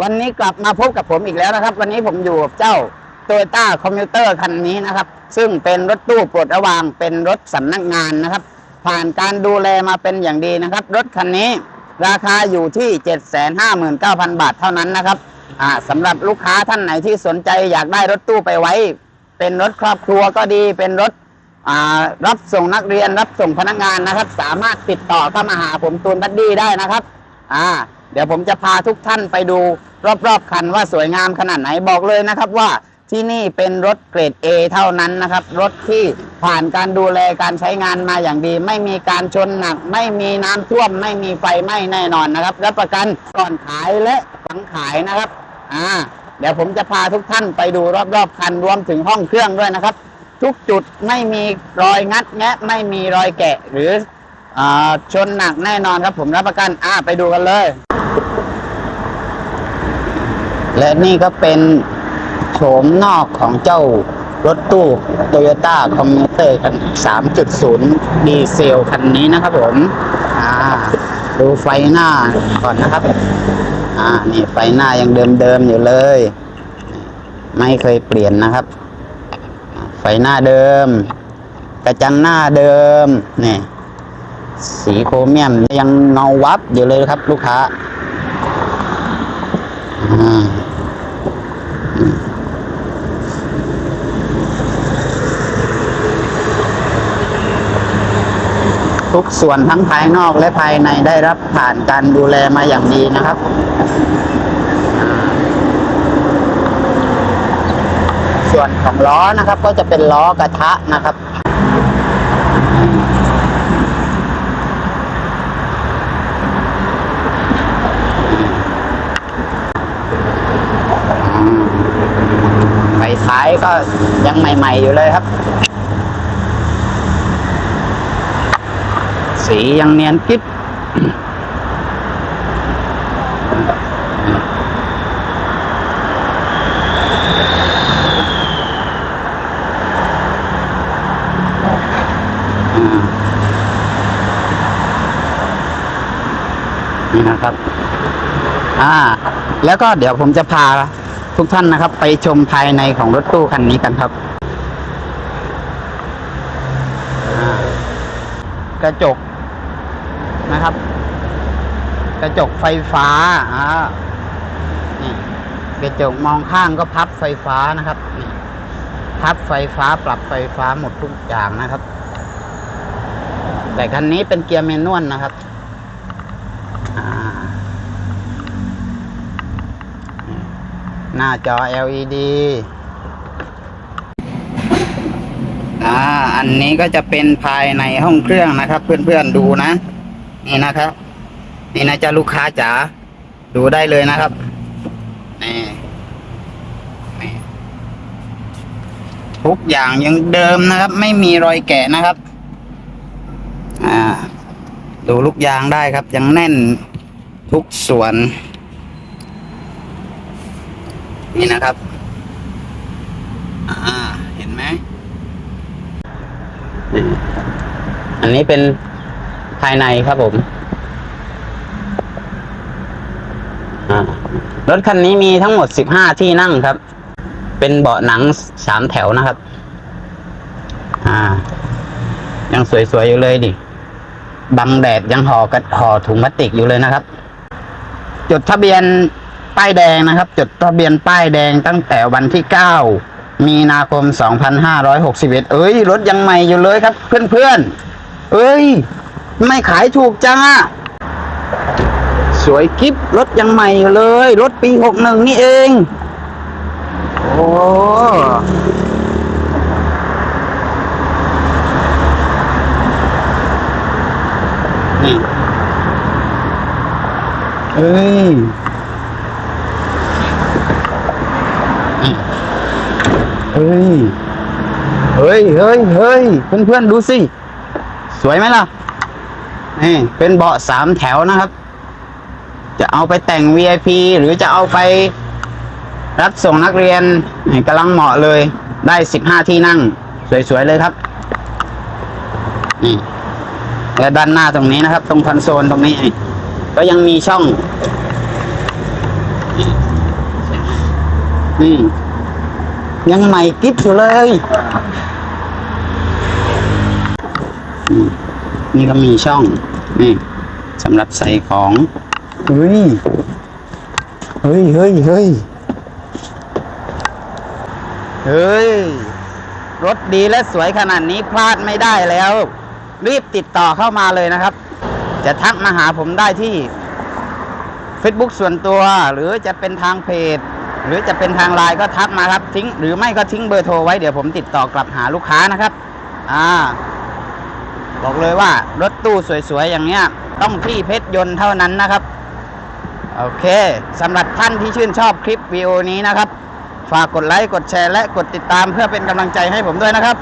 วันนี้กลับมาพบกับผมอีกแล้วนะครับ วันนี้ผมอยู่กับเจ้าโตโยต้าคอมพิวเตอร์คันนี้นะครับ ซึ่งเป็นรถตู้ปลดระวางเป็นรถสำนักงานนะครับ ผ่านการดูแลมาเป็นอย่างดีนะครับ รถคันนี้ราคาอยู่ที่ 759,000 บาทเท่านั้นนะครับอ่าสำหรับลูกค้าท่านไหนที่สนใจอยากได้รถตู้ไปไว้ เป็นรถครอบครัวก็ดีเป็นรถรับส่งนักเรียนรับส่งพนักงานนะครับ สามารถติดต่อเข้ามาหาผมตูนบัดดี้ได้นะครับ อ่า เดี๋ยวผมจะพาทุกท่านไปดู รอบๆคันว่าสวยงามขนาดไหนบอกเลยนะครับว่าที่นี่เป็นรถเกรด A เท่านั้นนะครับ รถที่ผ่านการดูแลการใช้งานมาอย่างดี ไม่มีการชนหนัก ไม่มีน้ำท่วม ไม่มีไฟไหม้แน่นอนนะครับรับประกันก่อนขายและหลังขายนะครับอ่าเดี๋ยวผมจะพาทุกท่านไปดูรอบๆคันรวมถึงห้องเครื่องด้วยนะครับ ทุกจุดไม่มีรอยงัดแงะไม่มีรอยแกะหรืออาชนหนักแน่นอนครับผมรับประกันอ่าไปดูกันเลย และนี่ก็เป็นโฉมนอกของเจ้ารถตู้โตโยต้าคอมมิวเตอร์คัน 3.0 ดีเซลคันนี้นะครับผม อ่า ดูไฟหน้าก่อนนะครับ อ่า นี่ไฟหน้ายังเดิมๆอยู่เลย ไม่เคยเปลี่ยนนะครับ ไฟหน้าเดิม กระจังหน้าเดิม นี่ สีโครเมียมยังเงาวับอยู่เลยครับ ลูกค้า อ่า ส่วนทั้งภายนอกและภายในได้รับผ่านการดูแลมาอย่างดีนะครับ ส่วนของล้อนะครับก็จะเป็นล้อกระทะนะครับไฟท้ายก็ยังใหม่ ๆ อยู่เลยครับ สียังเนียนกิ๊บนี่นะครับ อ่า แล้วก็เดี๋ยวผมจะพาทุกท่านนะครับ ไปชมภายในของรถตู้คันนี้กันครับ กระจก นะครับ กระจกไฟฟ้าอ่านี่กระจกมองข้างก็พับไฟฟ้านะครับนี่พับไฟฟ้าปรับไฟฟ้าหมดทุกอย่างนะครับ แต่คันนี้เป็นเกียร์เมนวลนะครับหน้าจอ LED อ่า อันนี้ก็จะเป็นภายในห้องเครื่องนะครับ เพื่อนๆดูนะ นี่นะครับ นี่นะจ๊ะลูกค้าจ๋าดูได้เลยนะครับนี่นี่ทุกอย่างยังเดิมนะครับ ไม่มีรอยแกะนะครับ อ่า ดูลูกยางได้ครับ ยังแน่นทุกส่วน นี่นะครับ อ่า เห็นไหมอันนี้เป็น ภายในครับผมรถคันนี้มีทั้งหมดสิบห้าที่นั่งครับ เป็นเบาะหนังสามแถวนะครับ อ่า ยังสวยๆอยู่เลยดิ บังแดดยังห่อกระห่อถุงพลาสติกอยู่เลยนะครับ จดทะเบียนป้ายแดงนะครับ จดทะเบียนป้ายแดงตั้งแต่วันที่9มีนาคม2561เอ้ย รถยังใหม่อยู่เลยครับ เพื่อนๆ เอ้ย ไม่ขายถูกจังสวยกิฟรถยังใหม่เลย รถปี61นี่เอง โอ้นี่เอ้ยอืมเฮ้ย เฮ้ย เฮ้ย เฮ้ย เพื่อนเพื่อนๆดูสิ สวยไหมล่ะ นี่เป็นเบาะสามแถวนะครับ จะเอาไปแต่ง VIP หรือจะเอาไปรับส่งนักเรียนกำลังเหมาะเลยได้สิบห้าที่นั่ง สวยๆเลยครับ นี่และด้านหน้าตรงนี้นะครับ ตรงคอนโซลตรงนี้ ก็ยังมีช่อง นี่ ยังใหม่กิ๊บอยู่เลย นี่ก็มีช่อง นี่สำหรับใส่ของเฮ้ยเฮ้ยเฮ้ยเฮ้ยเฮ้ย รถดีและสวยขนาดนี้พลาดไม่ได้แล้ว รีบติดต่อเข้ามาเลยนะครับ จะทักมาหาผมได้ที่ Facebook ส่วนตัวหรือจะเป็นทางเพจ หรือจะเป็นทางไลน์ก็ทักมาครับทิ้ง หรือไม่ก็ทิ้งเบอร์โทรไว้เดี๋ยวผมติดต่อกลับหาลูกค้านะครับ อ่า บอกเลยว่ารถตู้สวยๆอย่างเนี้ยต้องที่เพชรยนต์เท่านั้นนะครับ โอเคสำหรับท่านที่ชื่นชอบคลิปวิดีโอนี้นะครับ ฝากกดไลค์กดแชร์และกดติดตามเพื่อเป็นกำลังใจให้ผมด้วยนะครับ